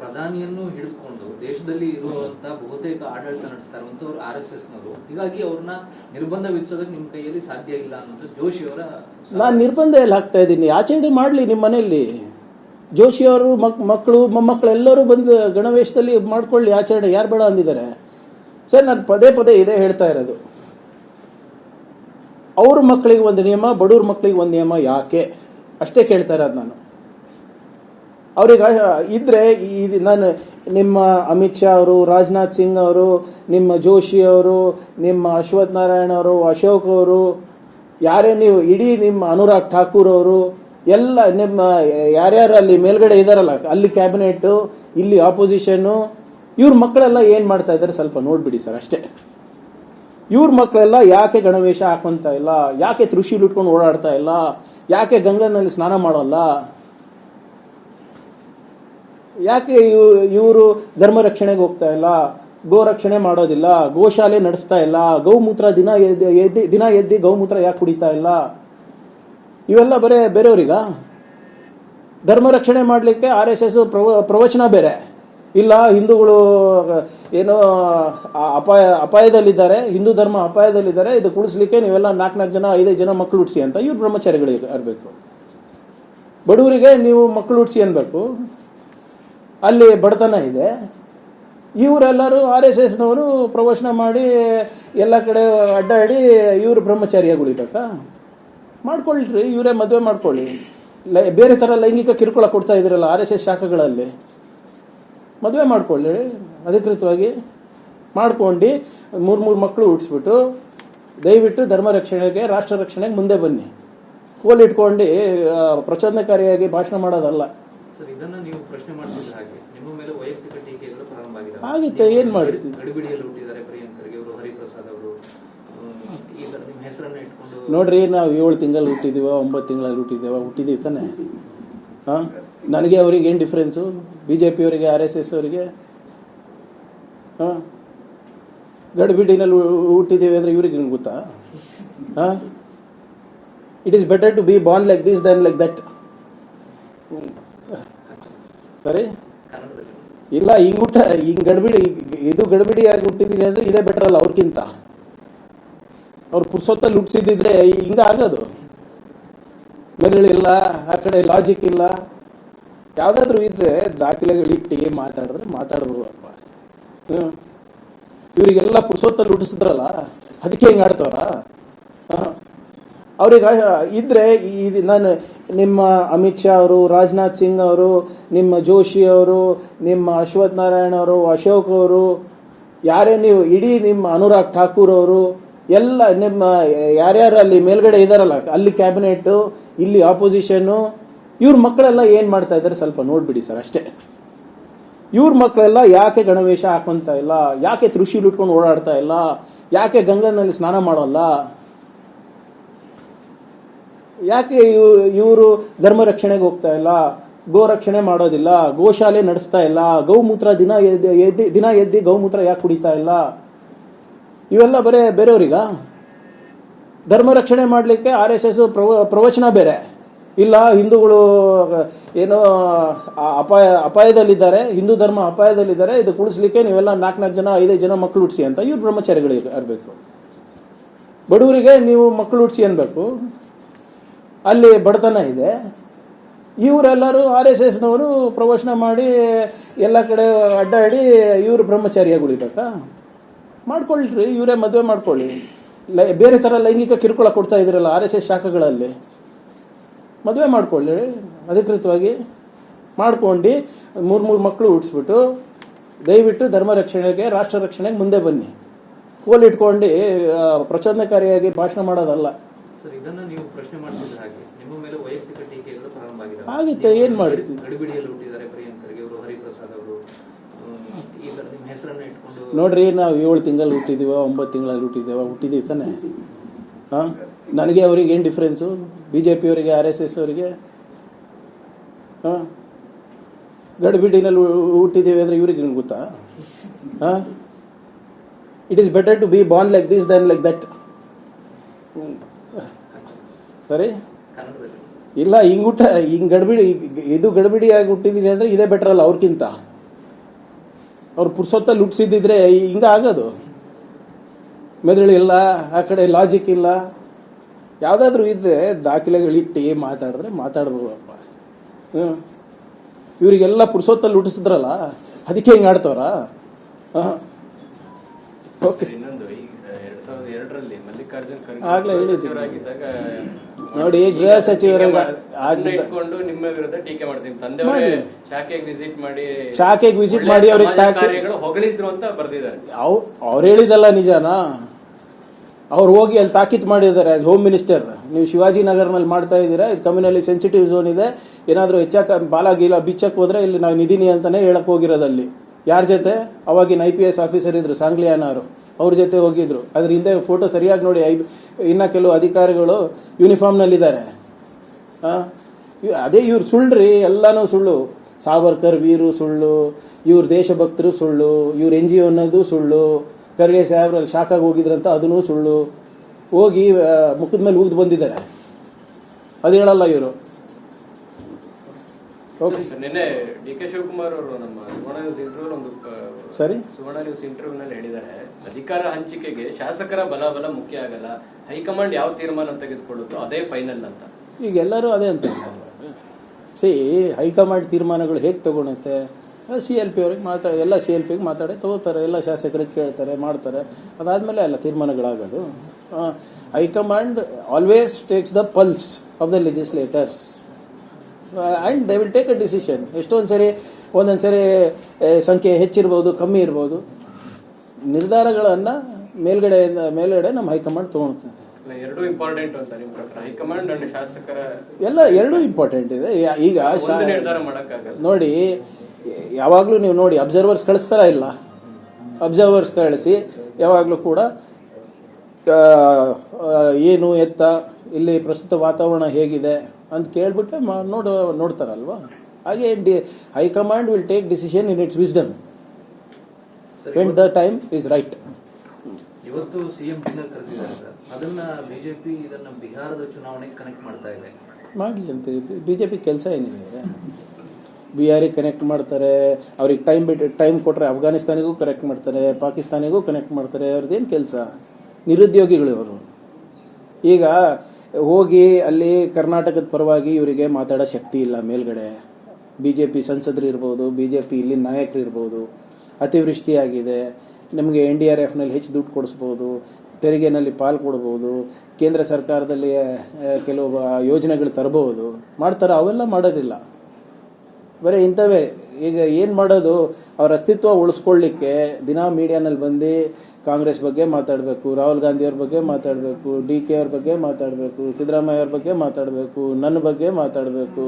S1: ಪ್ರಧಾನಿಯನ್ನು ಹಿಡಿದುಕೊಂಡು ದೇಶದಲ್ಲಿ ಇರುವಂತ ಬಹುತೇಕ ಆಡಳಿತ ನಡೆಸ್ತಾ ಇರುವಂತವ್ರು ಆರ್ ಎಸ್ ಎಸ್ ನವರು ಹೀಗಾಗಿ ಅವ್ರನ್ನ ನಿರ್ಬಂಧ ವಿಧಿಸೋದಕ್ಕೆ ನಿಮ್ಮ ಕೈಯಲ್ಲಿ ಸಾಧ್ಯ ಇಲ್ಲ ಅನ್ನೋದು ಜೋಶಿ ಅವರ
S2: ನಾನು ನಿರ್ಬಂಧ ಎಲ್ಲಿ ಹಾಕ್ತಾ ಇದ್ದೀನಿ. ಆಚರಣೆ ಮಾಡಲಿ ನಿಮ್ಮ ಮನೆಯಲ್ಲಿ. ಜೋಶಿಯವರು ಮಕ್, ಮಕ್ಕಳು ಮೊಮ್ಮಕ್ಕಳು ಎಲ್ಲರೂ ಬಂದು ಗಣವೇಶದಲ್ಲಿ ಮಾಡ್ಕೊಳ್ಳಿ ಆಚರಣೆ. ಯಾರು ಬೇಡ ಅಂದಿದ್ದಾರೆ. ಸರ್, ನಾನು ಪದೇ ಪದೇ ಇದೇ ಹೇಳ್ತಾ ಇರೋದು. ಅವ್ರ ಮಕ್ಕಳಿಗೆ ಒಂದು ನಿಯಮ, ಬಡವ್ರ ಮಕ್ಕಳಿಗೆ ಒಂದು ನಿಯಮ ಯಾಕೆ? ಅಷ್ಟೇ ಕೇಳ್ತಾ ಇರೋದು ನಾನು. ಅವ್ರಿಗೆ ಇದ್ದರೆ ಇದ್ರೆ ಈ ನಾನು ನಿಮ್ಮ ಅಮಿತ್ ಶಾ ಅವರು, ರಾಜನಾಥ್ ಸಿಂಗ್ ಅವರು, ನಿಮ್ಮ ಜೋಶಿ ಅವರು, ನಿಮ್ಮ ಅಶ್ವಥ್ ನಾರಾಯಣ ಅವರು, ಅಶೋಕ್ ಅವರು, ಯಾರೇ ನೀವು, ಇಡೀ ನಿಮ್ಮ ಅನುರಾಗ್ ಠಾಕೂರ್ ಅವರು, ಎಲ್ಲ ನಿಮ್ಮ, ಯಾರ್ಯಾರು ಅಲ್ಲಿ ಮೇಲ್ಗಡೆ ಇದಾರಲ್ಲ, ಅಲ್ಲಿ ಕ್ಯಾಬಿನೆಟ್ ಇಲ್ಲಿ ಆಪೋಸಿಷನ್ನು ಇವ್ರ ಮಕ್ಕಳೆಲ್ಲ ಏನ್ ಮಾಡ್ತಾ ಇದ್ದಾರೆ ಸ್ವಲ್ಪ ನೋಡ್ಬಿಡಿ ಸರ್ ಅಷ್ಟೇ. ಇವ್ರ ಮಕ್ಕಳೆಲ್ಲ ಯಾಕೆ ಗಣವೇಶ ಹಾಕೊಂತ ಇಲ್ಲ, ಯಾಕೆ ತ್ರಿಶೂಲ್ ಇಟ್ಕೊಂಡು ಓಡಾಡ್ತಾ ಇಲ್ಲ, ಯಾಕೆ ಗಂಗನಲ್ಲಿ ಸ್ನಾನ ಮಾಡೋಲ್ಲ ಯಾಕೆ ಇವರು ಧರ್ಮ ರಕ್ಷಣೆಗೆ ಹೋಗ್ತಾ ಇಲ್ಲ? ಗೋ ರಕ್ಷಣೆ ಮಾಡೋದಿಲ್ಲ, ಗೋಶಾಲೆ ನಡೆಸ್ತಾ ಇಲ್ಲ, ಗೌಮೂತ್ರ ದಿನ ಎದ್ದು ದಿನ ಎದ್ದಿ ಗೌಮೂತ್ರ ಯಾಕೆ ಕುಡಿತಾ ಇಲ್ಲ? ಇವೆಲ್ಲ ಬರೇ ಬೇರೆಯವ್ರಿಗ? ಧರ್ಮ ರಕ್ಷಣೆ ಮಾಡಲಿಕ್ಕೆ ಆರ್ ಎಸ್ ಎಸ್ ಪ್ರವಚನ ಬೇರೆ. ಇಲ್ಲ, ಹಿಂದೂಗಳು, ಏನೋ ಅಪಾಯ, ಅಪಾಯದಲ್ಲಿದ್ದಾರೆ, ಹಿಂದೂ ಧರ್ಮ ಅಪಾಯದಲ್ಲಿದ್ದಾರೆ, ಇದು ಕುಡಿಸ್ಲಿಕ್ಕೆ ನೀವೆಲ್ಲ ನಾಲ್ಕು ನಾಲ್ಕು ಜನ, ಐದೈದು ಜನ ಮಕ್ಕಳು ಹುಟ್ಟಿಸಿ ಅಂತ. ಇವ್ರು ಬ್ರಹ್ಮಚಾರಿಗಳಿಗೆ ಇರಬೇಕು ಬಡವರಿಗೆ ನೀವು ಮಕ್ಕಳು ಹುಟ್ಟಿಸಿ ಅನ್ಬೇಕು. ಅಲ್ಲಿ ಬಡತನ ಇದೆ. ಇವರೆಲ್ಲರೂ ಆರ್ ಎಸ್ ಎಸ್ನವರು ಪ್ರವಚನ ಮಾಡಿ ಎಲ್ಲ ಕಡೆ ಅಡ್ಡಾಡಿ ಇವರು ಬ್ರಹ್ಮಚಾರಿಯಾಗಿ ಉಳಿಬೇಕಾ ಮಾಡ್ಕೊಳ್ಳ್ರಿ ಇವರೇ ಮದುವೆ ಮಾಡ್ಕೊಳ್ಳಿ. ಲೈ- ಬೇರೆ ಥರ ಲೈಂಗಿಕ ಕಿರುಕುಳ ಕೊಡ್ತಾ ಇದ್ರಲ್ಲ ಆರ್ ಎಸ್ ಎಸ್ ಶಾಖೆಗಳಲ್ಲಿ. ಮದುವೆ ಮಾಡ್ಕೊಳ್ಳಿ, ಅಧಿಕೃತವಾಗಿ ಮಾಡ್ಕೊಂಡು ಮೂರು ಮೂರು ಮಕ್ಕಳು ಹುಟ್ಟಿಸ್ಬಿಟ್ಟು ದಯವಿಟ್ಟು ಧರ್ಮ ರಕ್ಷಣೆಗೆ, ರಾಷ್ಟ್ರ ರಕ್ಷಣೆಗೆ ಮುಂದೆ ಬನ್ನಿ. ಕೋಲ್ ಇಟ್ಕೊಂಡು ಪ್ರಚೋದನಕಾರಿಯಾಗಿ ಭಾಷಣ ಮಾಡೋದಲ್ಲ.
S1: ಸರ್ ಇದನ್ನ ನೀವು ಪ್ರಶ್ನೆ ಮಾಡ್ತಿದ್ರೆ ಹಾಗೆ. ನಿಮ್ಮ ಮೇಲೆ ವೈಯಕ್ತಿಕ ಟೀಕೆಗಳು ಪ್ರಾರಂಭ ಆಗಿದೆ
S2: ಆಗುತ್ತೆ, ಏನ್ ಮಾಡಿದ್ವಿ
S1: ಗಡಿಬಿಡಿಯಲ್ಲಿ ಹುಟ್ಟಿದ್ದಾರೆ ಪ್ರಿಯಾಂಕರ್ಗೆ ಅವರು ಹರಿಪ್ರಸಾದ್ ಅವರು. ಹ್ಮ್, ನಿಮ್ಮ ಹೆಸರನ್ನ ಇಟ್ಕೊಂಡು
S2: ನೋಡ್ರಿ ನಾವು ಏಳು ತಿಂಗಳಲ್ಲಿ ಹುಟ್ಟಿದೀವ ಒಂಬತ್ತು ತಿಂಗಳಲ್ಲಿ ಹುಟ್ಟಿದ್ದೇವ ಹುಟ್ಟಿದೀವಿ ತಾನೆ. ಹಾಂ? ನನಗೆ ಅವ್ರಿಗೆ ಏನು ಡಿಫ್ರೆನ್ಸು ಬಿ ಜೆ ಪಿಯವರಿಗೆ ಆರ್ ಎಸ್ ಎಸ್ ಅವರಿಗೆ? ಹಾಂ? ಗಡಿಬಿಡಿನಲ್ಲಿ ಹುಟ್ಟಿದ್ದೀವಿ ಅಂದರೆ ಇವ್ರಿಗೆ ಗೊತ್ತಾ? ಹಾಂ? It is better to be born like this than like that ಸರಿ? ಇಲ್ಲ, ಹಿಂಗ್ ಹುಟ್ಟ, ಹಿಂಗ್ ಗಡ್ಬಿಡಿ, ಇದು ಗಡಿಬಿಡಿಯಾಗಿ ಹುಟ್ಟಿದೀನಿ ಅಂದ್ರೆ ಇದೇ ಬೆಟರ್ ಅಲ್ಲ ಅವ್ರಿಗಿಂತ ಅವ್ರು ಪುರ್ಸೊತ್ತಲ್ಲಿ ಹುಟ್ಟಿಸಿದ್ರೆ ಹಿಂಗ ಆಗೋದು. ಮೆದುಳಿಲ್ಲ ಆ ಕಡೆ ಲಾಜಿಕ್ ಇಲ್ಲ. ಯಾವ್ದಾದ್ರು ಇದ್ರೆ ದಾಖಲೆಗಳು ಇಟ್ಟು ಮಾತಾಡಿದ್ರೆ ಮಾತಾಡಬಹುದು ಅಪ್ಪ. ಇವರಿಗೆಲ್ಲ ಪುರ್ಸೊತ್ತಲ್ಲಿ ಹುಟ್ಟಿಸಿದ್ರಲ್ಲ ಅದಕ್ಕೆ ಹಿಂಗೆ ಆಡ್ತವ್ರ? ಅವ್ರಿಗೆ ಇದ್ರೆ ಈ ನಾನು ನಿಮ್ಮ ಅಮಿತ್ ಶಾ ಅವರು, ರಾಜನಾಥ್ ಸಿಂಗ್ ಅವರು, ನಿಮ್ಮ ಜೋಶಿ ಅವರು, ನಿಮ್ಮ ಅಶ್ವಥ್ ನಾರಾಯಣ ಅವರು, ಅಶೋಕ್ ಅವರು, ಯಾರೇ ನೀವು, ಇಡೀ ನಿಮ್ಮ ಅನುರಾಗ್ ಠಾಕೂರ್ ಅವರು, ಎಲ್ಲ ನಿಮ್ಮ, ಯಾರ್ಯಾರು ಅಲ್ಲಿ ಮೇಲ್ಗಡೆ ಇದಾರಲ್ಲ, ಅಲ್ಲಿ ಕ್ಯಾಬಿನೆಟ್ ಇಲ್ಲಿ ಆಪೋಸಿಷನ್ ಇವ್ರ ಮಕ್ಕಳೆಲ್ಲ ಏನ್ ಮಾಡ್ತಾ ಇದ್ದಾರೆ ಸ್ವಲ್ಪ ನೋಡ್ಬಿಡಿ ಸರ್ ಅಷ್ಟೇ. ಇವ್ರ ಮಕ್ಕಳೆಲ್ಲ ಯಾಕೆ ಗಣವೇಶ ಹಾಕೊಂತ ಇಲ್ಲ, ಯಾಕೆ ತ್ರಿಶೂಲ್ ಇಟ್ಕೊಂಡು ಓಡಾಡ್ತಾ ಇಲ್ಲ, ಯಾಕೆ ಗಂಗನಲ್ಲಿ ಸ್ನಾನ ಮಾಡೋಲ್ಲ ಯಾಕೆ ಇವರು ಧರ್ಮ ರಕ್ಷಣೆಗೆ ಹೋಗ್ತಾ ಇಲ್ಲ? ಗೋ ರಕ್ಷಣೆ ಮಾಡೋದಿಲ್ಲ. ಗೋಶಾಲೆ ನಡೆಸ್ತಾ ಇಲ್ಲ. ಗೌಮೂತ್ರ ದಿನ ಎದ್ದಿ ದಿನ ಎದ್ದಿ ಗೌಮೂತ್ರ ಯಾಕೆ ಕುಡಿತಾ ಇಲ್ಲ? ಇವೆಲ್ಲ ಬರೇ ಬೇರೆಯವ್ರಿಗ? ಧರ್ಮ ರಕ್ಷಣೆ ಮಾಡಲಿಕ್ಕೆ ಆರ್ ಎಸ್ ಎಸ್ ಪ್ರವಚನ ಬೇರೆ. ಇಲ್ಲ, ಹಿಂದೂಗಳು, ಏನೋ ಅಪಾಯ, ಅಪಾಯದಲ್ಲಿದ್ದಾರೆ. ಹಿಂದೂ ಧರ್ಮ ಅಪಾಯದಲ್ಲಿದ್ದಾರೆ. ಇದು ಕುಳಿಸ್ಲಿಕ್ಕೆ ನೀವೆಲ್ಲ ನಾಲ್ಕು ನಾಲ್ಕು ಜನ ಐದೈದು ಜನ ಮಕ್ಕಳು ಹುಟ್ಟಿಸಿ ಅಂತ. ಇವ್ರು ಬ್ರಹ್ಮಚಾರಿಗಳಿಗೆ ಇರಬೇಕು ಬಡವರಿಗೆ ನೀವು ಮಕ್ಕಳು ಹುಟ್ಟಿಸಿ ಅನ್ಬೇಕು. ಅಲ್ಲಿ ಬಡತನ ಇದೆ. ಇವರೆಲ್ಲರೂ ಆರ್ ಎಸ್ ಎಸ್ನವರು ಪ್ರವಚನ ಮಾಡಿ ಎಲ್ಲ ಕಡೆ ಅಡ್ಡಾಡಿ ಇವರು ಬ್ರಹ್ಮಚಾರಿಯಾಗಿ ಉಳಿಬೇಕ ಮಾಡ್ಕೊಳ್ರಿ ಇವರೇ ಮದುವೆ ಮಾಡ್ಕೊಳ್ಳಿ. ಲೈ- ಬೇರೆ ಥರ ಲೈಂಗಿಕ ಕಿರುಕುಳ ಕೊಡ್ತಾ ಇದ್ರಲ್ಲ ಆರ್ ಎಸ್ ಎಸ್ ಶಾಖೆಗಳಲ್ಲಿ. ಮದುವೆ ಮಾಡ್ಕೊಳ್ಳಿ ಅಧಿಕೃತವಾಗಿ ಮಾಡ್ಕೊಂಡು ಮೂರು ಮೂರು ಮಕ್ಕಳು ಹುಟ್ಟಿಸ್ಬಿಟ್ಟು ದಯವಿಟ್ಟು ಧರ್ಮ ರಕ್ಷಣೆಗೆ ರಾಷ್ಟ್ರ ರಕ್ಷಣೆಗೆ ಮುಂದೆ ಬನ್ನಿ. ಕೋಲ್ ಇಟ್ಕೊಂಡು ಆ, ಪ್ರಚೋದನಕಾರಿಯಾಗಿ ಭಾಷಣ ಮಾಡೋದಲ್ಲ.
S1: ಸರ್ ಇದನ್ನ ನೀವು ಪ್ರಶ್ನೆ ಮಾಡ್ತಿದ್ರೆ ಹಾಗೆ. ನಿಮ್ಮ ಮೇಲೆ ವೈಯಕ್ತಿಕ ಟೀಕೆಗಳು ಪ್ರಾರಂಭ ಆಗಿದೆ
S2: ಆಗಿತ್ತೆ, ಏನ್ ಮಾಡ್ತೀವಿ?
S1: ಗಡಿಬಿಡಿಯಲ್ಲಿ ಹುಟ್ಟಿದ್ದಾರೆ ಪ್ರಿಯಾಂಕರ್ಗೆ ಅವರು ಹರಿಪ್ರಸಾದ್ ಅವರು ಹ್ಮ್, ಈಗ ನಿಮ್ಮ ಹೆಸರನ್ನ ಇಟ್ಕೊಂಡು.
S2: ನೋಡ್ರಿ ನಾವು ಏಳು ತಿಂಗಳು ಹುಟ್ಟಿದೀವ ಒಂಬತ್ತು ತಿಂಗಳಲ್ಲಿ ಹುಟ್ಟಿದ್ದೇವ ಹುಟ್ಟಿದೀವಿ ತಾನೆ. ಹಾಂ? ನನಗೆ ಅವ್ರಿಗೆ ಏನು ಡಿಫ್ರೆನ್ಸು ಬಿ ಜೆ ಪಿಯವರಿಗೆ ಆರ್ ಎಸ್ ಎಸ್ ಅವರಿಗೆ? ಹಾಂ? ಗಡಿಬಿಡಿನಲ್ಲಿ ಹುಟ್ಟಿದ್ದೀವಿ ಅಂದರೆ ಇವ್ರಿಗೆ ಗೊತ್ತಾ? ಹಾಂ? It is better to be born like this than like that ಸರಿ? ಇಲ್ಲ ಹಿಂಗ ಹುಟ್ಟ ಹಿಂಗ್ ಗಡ್ಬಿಡಿ ಇದು ಗಡ್ಬಿಡಿಯಾಗಿ ಹುಟ್ಟಿದೀನಿ ಅಂದ್ರೆ ಇದೇ ಬೆಟರ್ ಅಲ್ಲ ಅವ್ರಕ್ಕಿಂತ ಅವ್ರು ಪುರ್ಸೊತ್ತಲ್ಲಿ ಹುಟ್ಟಿಸಿದ್ರೆ ಹಿಂಗ ಆಗೋದು. ಮೆದುಳು ಇಲ್ಲ ಆ ಕಡೆ ಲಾಜಿಕ್ ಇಲ್ಲ. ಯಾವ್ದಾದ್ರು ಇದ್ರೆ ದಾಖಲೆಗಳಿಟ್ಟು ಮಾತಾಡಿದ್ರೆ ಮಾತಾಡ್ಬೋದಪ್ಪ. ಹ್ಮ್. ಇವರಿಗೆಲ್ಲ ಪುರ್ಸೊತ್ತಲ್ಲಿ ಹುಟ್ಟಿಸಿದ್ರಲ್ಲ ಅದಕ್ಕೆ ಹಿಂಗೆ ಆಡ್ತವ್ರ? ಓಕೆ
S3: ಇನ್ನೊಂದು ಈಗ ಎರಡ್ ಸಾವಿರದ ಎರಡರಲ್ಲಿ ಮಲ್ಲಿಕಾರ್ಜುನ್ ಖರ್ಗೆ. ಸಚಿವರಾಗಿದ್ದಾಗ
S2: ನೋಡಿ, ಗೃಹ ಸಚಿವರಾಗ-
S3: ಇಟ್ಕೊಂಡು ನಿಮ್ಮ ವಿರುದ್ಧ ಟೀಕೆ ಮಾಡ್ತೀನಿ. ತಂದೆಯವರೇ. ಶಾಖೆಗೆ ವಿಸಿಟ್ ಮಾಡಿ
S2: ಶಾಖೆಗೆ
S3: ವಿಸಿಟ್
S2: ಮಾಡಿ ಅವ್ರಿಗೆ
S3: ಕಾರ್ಯಗಳು ಹೊಗಳಿದ್ರು ಅಂತ ಬರ್ದಿದ್ದಾರೆ.
S2: ಅವ್ ಅವ್ರು ಹೇಳಿದಲ್ಲ ನಿಜನಾ? ಅವ್ರು ಹೋಗಿ ಅಲ್ಲಿ ತಾಕೀತ್ ಮಾಡಿದ್ದಾರೆ ಆಸ್ ಹೋಮ್ ಮಿನಿಸ್ಟರ್ ನೀವು ಶಿವಾಜಿ ನಗರ್ನಲ್ಲಿ ಮಾಡ್ತಾ ಇದ್ದೀರಾ? ಇದು ಕಮ್ಯುನಲ್ಲಿ ಸೆನ್ಸಿಟಿವ್ ಝೋನ್ ಇದೆ. ಏನಾದರೂ ಹೆಚ್ಚಾಕ ಬಾಲಾಗಿಲ್ಲ ಗೀಲ ಬಿಚ್ಚಕ್ ಹೋದ್ರೆ ಇಲ್ಲಿ ನಾವು ನಿಧಿನಿ ಅಂತಾನೆ ಹೇಳಕ್ ಹೋಗಿರೋದಲ್ಲಿ ಯಾರ ಜೊತೆ? ಅವಾಗಿನ ಐ ಪಿ ಎಸ್ ಆಫೀಸರ್ ಇದ್ರು, ಸಾಂಗ್ಲಿಯಾನವರು. ಅವ್ರ ಜೊತೆ ಹೋಗಿದ್ರು. ಅದ್ರ ಹಿಂದೆ ಫೋಟೋ ಸರಿಯಾಗಿ ನೋಡಿ ಐ ಇನ್ನ ಕೆಲವು ಅಧಿಕಾರಿಗಳು ಯೂನಿಫಾರ್ಮ್ನಲ್ಲಿದ್ದಾರೆ ಅದೇ ಇವ್ರು ಸುಳ್ಳ್ರಿ, ಎಲ್ಲಾನು ಸುಳ್ಳು. ಸಾವರ್ಕರ್ ವೀರು ಸುಳ್ಳು, ಇವ್ರ ದೇಶಭಕ್ತರು ಸುಳ್ಳು, ಇವ್ರ ಎನ್ ಜಿ ಒ ಅನ್ನೋದು ಸುಳ್ಳು. ಖರ್ಗೆ ಸಾಹೇಬ್ರಲ್ಲಿ ಶಾಖಾಗಿ ಹೋಗಿದ್ರಂತ ಅದನ್ನು ಸುಳ್ಳು. ಹೋಗಿ ಮುಖದ ಮೇಲೆ ಉಗಿದು ಬಂದಿದ್ದಾರೆ. ಅದು ಹೇಳಲ್ಲ ಇವರು.
S3: ನಿನ್ನೆ ಡಿ ಕೆ ಶಿವಕುಮಾರ್ ಅವರು ನಮ್ಮ ಸುವರ್ಣ ನ್ಯೂಸ್ ಇಂಟರ್ವ್ಯೂ ಒಂದು
S2: ಸರಿ.
S3: ಸುವರ್ಣ ನ್ಯೂಸ್ ಇಂಟರ್ವ್ಯೂ ನಲ್ಲಿ ಹೇಳಿದ್ದಾರೆ ಅಧಿಕಾರ ಹಂಚಿಕೆಗೆ ಶಾಸಕರ ಬಲ ಬಲ ಮುಖ್ಯ ಆಗಲ್ಲ ಹೈಕಮಾಂಡ್ ಯಾವ ತೀರ್ಮಾನ ತೆಗೆದುಕೊಳ್ಳುತ್ತೋ ಅದೇ ಫೈನಲ್ ಅಂತ.
S2: ಈಗ ಎಲ್ಲರೂ ಅದೇ ಅಂತ. ಸಿ ಹೈಕಮಾಂಡ್ ತೀರ್ಮಾನಗಳು ಹೇಗೆ ತಗೊಳುತ್ತೆ ಸಿ ಎಲ್ ಪಿ ಅವ್ರಿಗೆ ಮಾತಾಡ ಎಲ್ಲ ಸಿ ಎಲ್ ಪಿಗೆ ಮಾತಾಡಿ ತಗೋತಾರೆ ಎಲ್ಲ ಶಾಸಕರಿಗೆ ಕೇಳ್ತಾರೆ ಮಾಡ್ತಾರೆ. ಅದಾದಮೇಲೆ ಎಲ್ಲ ತೀರ್ಮಾನಗಳಾಗೋದು. High command always takes the pulse of the legislators and they will take a decision ಎಷ್ಟೊಂದು ಸರಿ ಒಂದೊಂದು ಸರಿ ಸಂಖ್ಯೆ ಹೆಚ್ಚಿರ್ಬೋದು ಕಮ್ಮಿ ಇರ್ಬೋದು. ನಿರ್ಧಾರಗಳನ್ನು ಮೇಲ್ಗಡೆ ಮೇಲ್ಗಡೆ ನಮ್ಮ ಹೈಕಮಾಂಡ್
S3: ತೊಗೊಳ್ತದೆ ಎರಡೂ ಇಂಪಾರ್ಟೆಂಟ್ ಅಂತ ನಿಮ್ಮ ಪ್ರಕಾರ. ಹೈಕಮಾಂಡ್ ಅಂಡ್ ಶಾಸಕರ
S2: ಎಲ್ಲ ಎರಡೂ ಇಂಪಾರ್ಟೆಂಟ್ ಇದೆ. ಈಗ
S3: ನಿರ್ಧಾರ ಮಾಡಕ್ಕಾಗಲ್ಲ.
S2: ನೋಡಿ ಯಾವಾಗಲೂ ನೀವು ನೋಡಿ ಅಬ್ಸರ್ವರ್ಸ್ ಕಳಿಸ್ತಾರ ಇಲ್ಲ? ಅಬ್ಸರ್ವರ್ಸ್ ಕಳಿಸಿ ಯಾವಾಗಲೂ ಕೂಡ ಏನು ಎತ್ತ ಇಲ್ಲಿ ಪ್ರಸ್ತುತ ವಾತಾವರಣ ಹೇಗಿದೆ ಅಂತ ಕೇಳ್ಬಿಟ್ಟು ಮಾ- ನೋಡ ನೋಡ್ತಾರಲ್ವಾ? ಹಾಗೆ the high command will take decision in its wisdom
S1: and
S2: when the time is right
S1: ಇವತ್ತು ಸಿಎಂ ಡಿನ್ನರ್ ಕರೆದಿದ್ದಾರೆ ಅದನ್ನ ಬಿಜೆಪಿ ಇದನ್ನ ಬಿಹಾರದ ಚುನಾವಣೆಗೆ ಕನೆಕ್ಟ್ ಮಾಡ್ತಾ ಇದೆ.
S2: ಮಾಡಲಿ ಅಂತ ಬಿಜೆಪಿ ಕೆಲಸ ಏನಿದೆ ಬಿಹಾರಿಗೆ ಕನೆಕ್ಟ್ ಮಾಡ್ತಾರೆ ಅವ್ರಿಗೆ ಟೈಮ್ ಬಿಟ್ಟು ಟೈಮ್ ಕೊಟ್ಟರೆ ಅಫ್ಘಾನಿಸ್ತಾನಿಗೂ ಕನೆಕ್ಟ್ ಮಾಡ್ತಾರೆ ಪಾಕಿಸ್ತಾನಿಗೂ ಕನೆಕ್ಟ್ ಮಾಡ್ತಾರೆ ಅವ್ರದ್ದೇನು ಕೆಲಸ? ನಿರುದ್ಯೋಗಿಗಳು ಅವರು. ಈಗ ಹೋಗಿ ಅಲ್ಲಿ ಕರ್ನಾಟಕದ ಪರವಾಗಿ ಇವರಿಗೆ ಮಾತಾಡೋ ಶಕ್ತಿ ಇಲ್ಲ ಮೇಲ್ಗಡೆ. ಬಿ ಜೆ ಪಿ ಸಂಸದರು ಇರ್ಬೋದು ಬಿ ಜೆ ಪಿ ಇಲ್ಲಿ ನಾಯಕರು ಇರ್ಬೋದು, ಅತಿವೃಷ್ಟಿಯಾಗಿದೆ. ನಮಗೆ ಎನ್ ಡಿ ಆರ್ ಎಫ್ನಲ್ಲಿ ಹೆಚ್ಚು ದುಡ್ಡು ಕೊಡಿಸ್ಬೋದು, ತೆರಿಗೆನಲ್ಲಿ ಪಾಲು ಕೊಡ್ಬೋದು, ಕೇಂದ್ರ ಸರ್ಕಾರದಲ್ಲಿ ಕೆಲವು ಯೋಜನೆಗಳು ತರಬಹುದು ಮಾಡ್ತಾರೆ, ಅವೆಲ್ಲ ಮಾಡೋದಿಲ್ಲ. ಬರೀ ಇಂಥವೇ. ಈಗ ಏನು ಮಾಡೋದು? ಅವ್ರ ಅಸ್ತಿತ್ವ ಉಳಿಸ್ಕೊಳ್ಳಿಕ್ಕೆ ದಿನಾ ಮೀಡಿಯಾನಲ್ಲಿ ಬಂದು ಕಾಂಗ್ರೆಸ್ ಬಗ್ಗೆ ಮಾತಾಡಬೇಕು ರಾಹುಲ್ ಗಾಂಧಿ ಅವ್ರ ಬಗ್ಗೆ ಮಾತಾಡಬೇಕು ಡಿ ಕೆ ಅವ್ರ ಬಗ್ಗೆ ಮಾತಾಡಬೇಕು ಸಿದ್ದರಾಮಯ್ಯ ಅವ್ರ ಬಗ್ಗೆ ಮಾತಾಡಬೇಕು ನನ್ನ ಬಗ್ಗೆ ಮಾತಾಡಬೇಕು.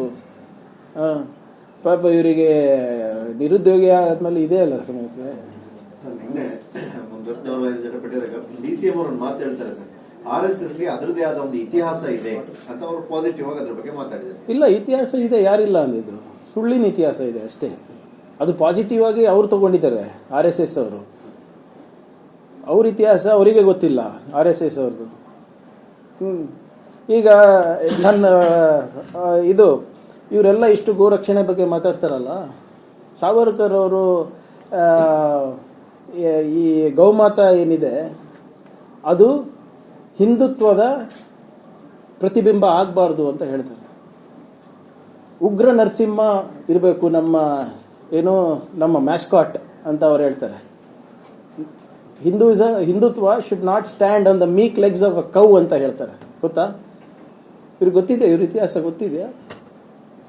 S2: ಪಾಪ ಇವರಿಗೆ ನಿರುದ್ಯೋಗಿ ಆದ್ಮೇಲೆ ಇದೆ ಅಲ್ಲ ಸಮಸ್ಯೆ
S4: ಡಿ ಸಿ ಎಂ ಅವರು ಮಾತು ಹೇಳ್ತಾರೆ ಸರ್. ಆರ್ ಎಸ್ ಅದರದೇ ಆದ ಒಂದು ಇತಿಹಾಸ ಇದೆ ಅಂತ ಅವರು ಪಾಸಿಟಿವ್ ಆಗಿ ಅದ್ರ ಬಗ್ಗೆ ಮಾತಾಡಿದ್ದಾರೆ.
S2: ಇಲ್ಲ ಇತಿಹಾಸ ಇದೆ ಯಾರಿಲ್ಲ ಅಂದಿದ್ರು. ಸುಳ್ಳಿನ ಇತಿಹಾಸ ಇದೆ ಅಷ್ಟೇ. ಅದು ಪಾಸಿಟಿವ್ ಆಗಿ ಅವ್ರು ತಗೊಂಡಿದ್ದಾರೆ ಆರ್ ಎಸ್ ಎಸ್ ಅವರು. ಅವ್ರ ಇತಿಹಾಸ ಅವರಿಗೆ ಗೊತ್ತಿಲ್ಲ ಆರ್ ಎಸ್ ಎಸ್ ಅವ್ರದ್ದು. ಈಗ ನನ್ನ ಇದು, ಇವರೆಲ್ಲ ಇಷ್ಟು ಗೋರಕ್ಷಣೆ ಬಗ್ಗೆ ಮಾತಾಡ್ತಾರಲ್ಲ, ಸಾವರ್ಕರ್ ಅವರು ಈ- ಗೌಮಾತಾ ಏನಿದೆ, ಅದು ಹಿಂದುತ್ವದ ಪ್ರತಿಬಿಂಬ ಆಗಬಾರ್ದು ಅಂತ ಹೇಳ್ತಾರೆ. ಉಗ್ರ ನರಸಿಂಹ ಇರಬೇಕು ನಮ್ಮ, ಏನು ನಮ್ಮ ಮ್ಯಾಸ್ಕಾಟ್ ಅಂತ ಅವ್ರು ಹೇಳ್ತಾರೆ. Hindus Hindutva should not stand on the meek legs of a cow ಅಂತ ಹೇಳ್ತಾರೆ. ಗೊತ್ತಾ? ಇವ್ರಿಗೆ ಗೊತ್ತಿದೆ ಇವ್ರ ಇತಿಹಾಸ ಗೊತ್ತಿದೆಯಾ?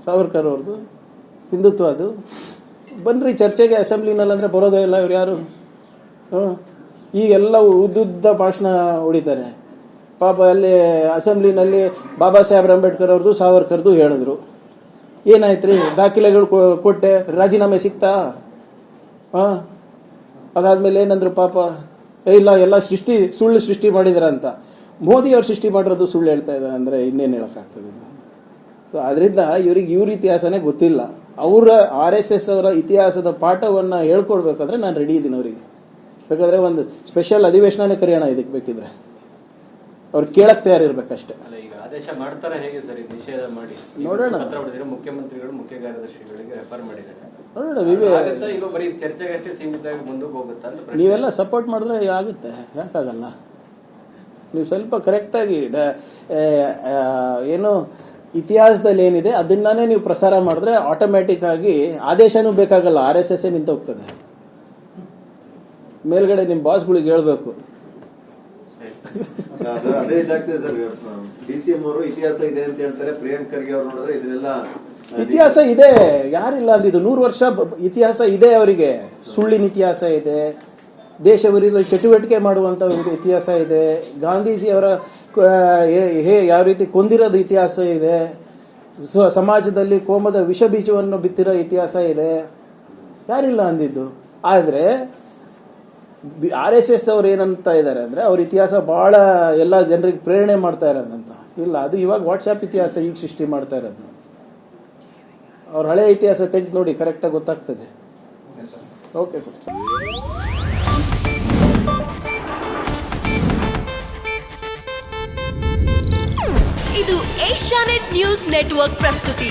S2: ಸಾವರ್ಕರ್ ಅವ್ರದ್ದು ಹಿಂದುತ್ವ ಅದು. ಬನ್ನಿರಿ ಚರ್ಚೆಗೆ ಅಸೆಂಬ್ಲಿನಲ್ಲಿ ಅಂದರೆ ಬರೋದೇ ಇಲ್ಲ ಇವ್ರು ಯಾರು? ಈಗೆಲ್ಲ ಉದ್ದುದ್ದ ಭಾಷಣ ಹೊಡಿತಾರೆ. ಪಾಪ ಅಲ್ಲಿ ಅಸೆಂಬ್ಲಿನಲ್ಲಿ ಬಾಬಾ ಸಾಹೇಬ್ ಅಂಬೇಡ್ಕರ್ ಅವ್ರದ್ದು ಸಾವರ್ಕರ್ದು ಹೇಳಿದ್ರು. ಏನಾಯ್ತು ರೀ ದಾಖಲೆಗಳು ಕೊಟ್ಟೆ? ರಾಜೀನಾಮೆ ಸಿಕ್ತಾ? ಹಾಂ? ಅದಾದ್ಮೇಲೆ ಏನಂದ್ರು ಪಾಪ ಇಲ್ಲ ಎಲ್ಲ ಸೃಷ್ಟಿ ಸುಳ್ಳು ಸೃಷ್ಟಿ ಮಾಡಿದಾರ ಅಂತ ಮೋದಿ ಅವ್ರು ಸೃಷ್ಟಿ ಮಾಡಿರೋದು ಸುಳ್ಳು ಹೇಳ್ತಾ ಇದ್ದಾರೆ ಅಂದರೆ ಇನ್ನೇನು ಹೇಳೋಕ್ಕಾಗ್ತದೆ? ಸೊ ಅದರಿಂದ ಇವ್ರಿಗೆ ಇವ್ರ ಇತಿಹಾಸನೇ ಗೊತ್ತಿಲ್ಲ. ಅವರ ಆರ್ ಎಸ್ ಎಸ್ ಅವರ ಇತಿಹಾಸದ ಪಾಠವನ್ನು ಹೇಳ್ಕೊಡ್ಬೇಕಾದ್ರೆ ನಾನು ರೆಡಿ ಇದ್ದೀನಿ ಅವರಿಗೆ. ಬೇಕಾದ್ರೆ ಒಂದು ಸ್ಪೆಷಲ್ ಅಧಿವೇಶನನೇ ಕರೆಯೋಣ ಇದಕ್ಕೆ ಬೇಕಿದ್ರೆ. ಅವ್ರು ಕೇಳಕ್ ತಯಾರಿರ್ಬೇಕಷ್ಟೇ.
S3: ಆದೇಶ ಮಾಡ್ತಾರೆ ಹೇಗೆ ಸರ್? ನಿಷೇಧ ಮಾಡಿ.
S2: ನೋಡೋಣ.
S3: ಮುಖ್ಯಮಂತ್ರಿಗಳು ಮುಖ್ಯ ಕಾರ್ಯದರ್ಶಿಗಳಿಗೆ ರೆಫರ್ ಮಾಡಿದ್ದಾರೆ.
S2: ನೋಡೋಣ
S3: ಈಗ ಬರೀ ಚರ್ಚೆಗೆ ಅಷ್ಟೇ ಸೀಮಿತ ಮುಂದಕ್ಕೆ ಹೋಗುತ್ತಾ ಅಂತ ಪ್ರಶ್ನೆ.
S2: ನೀವೆಲ್ಲ ಸಪೋರ್ಟ್ ಮಾಡಿದ್ರೆ ಆಗುತ್ತೆ ಯಾಕಾಗಲ್ಲ? ನೀವು ಸ್ವಲ್ಪ ಕರೆಕ್ಟಾಗಿ ಏನು ಇತಿಹಾಸದಲ್ಲಿ ಏನಿದೆ ಅದನ್ನೇ ನೀವು ಪ್ರಸಾರ ಮಾಡಿದ್ರೆ ಆಟೋಮ್ಯಾಟಿಕ್ ಆಗಿ ಆದೇಶನೂ ಬೇಕಾಗಲ್ಲ ಆರ್ ಎಸ್ ಎಸ್ ನಿಂತು ಹೋಗ್ತದೆ. ಮೇಲ್ಗಡೆ ನಿಮ್ಮ ಬಾಸ್ಗಳಿಗೆ ಹೇಳ್ಬೇಕು.
S4: ಅದು ಅದೇ ಇದಾಗ್ತದೆ ಸರ್ ಡಿ ಸಿ ಎಂ ಅವರು ಇತಿಹಾಸ ಇದೆ ಅಂತ ಹೇಳ್ತಾರೆ ಪ್ರಿಯಾಂಕ್ ಖರ್ಗೆ ಅವ್ರು ನೋಡಿದ್ರೆ ಇದನ್ನೆಲ್ಲ
S2: ಇತಿಹಾಸ ಇದೆ. ಯಾರಿಲ್ಲ ಅಂದಿದ್ದು ನೂರು ವರ್ಷ ಇತಿಹಾಸ ಇದೆ ಅವರಿಗೆ. ಸುಳ್ಳಿನ ಇತಿಹಾಸ ಇದೆ. ದೇಶ ವಿರುದ್ಧ ಚಟುವಟಿಕೆ ಮಾಡುವಂತ ಒಂದು ಇತಿಹಾಸ ಇದೆ. ಗಾಂಧೀಜಿ ಅವರ ಹೇ- ಯಾವ ರೀತಿ ಕೊಂದಿರೋದು ಇತಿಹಾಸ ಇದೆ. ಸಮಾಜದಲ್ಲಿ ಕೋಮದ ವಿಷ ಬೀಜವನ್ನು ಬಿತ್ತಿರೋ ಇತಿಹಾಸ ಇದೆ. ಯಾರಿಲ್ಲ ಅಂದಿದ್ದು. ಆದರೆ ಆರ್ ಎಸ್ ಎಸ್ ಅವ್ರು ಏನಂತ ಇದ್ದಾರೆ ಅಂದ್ರೆ, ಅವ್ರ ಇತಿಹಾಸ ಬಹಳ ಎಲ್ಲ ಜನರಿಗೆ ಪ್ರೇರಣೆ ಮಾಡ್ತಾ ಇರೋದಂತ. ಇಲ್ಲ, ಅದು ಇವಾಗ ವಾಟ್ಸ್ಆಪ್ ಇತಿಹಾಸ ಈಗ ಸೃಷ್ಟಿ ಮಾಡ್ತಾ ಇರೋದು. ಅವ್ರ ಹಳೆ ಇತಿಹಾಸ ತೆಗೆದು ನೋಡಿ ಕರೆಕ್ಟಾಗಿ ಗೊತ್ತಾಗ್ತದೆ. ಓಕೆ ಸರ್
S5: ಇದು ಏಷ್ಯಾನೆಟ್ ನ್ಯೂಸ್ ನೆಟ್ವರ್ಕ್ ಪ್ರಸ್ತುತಿ.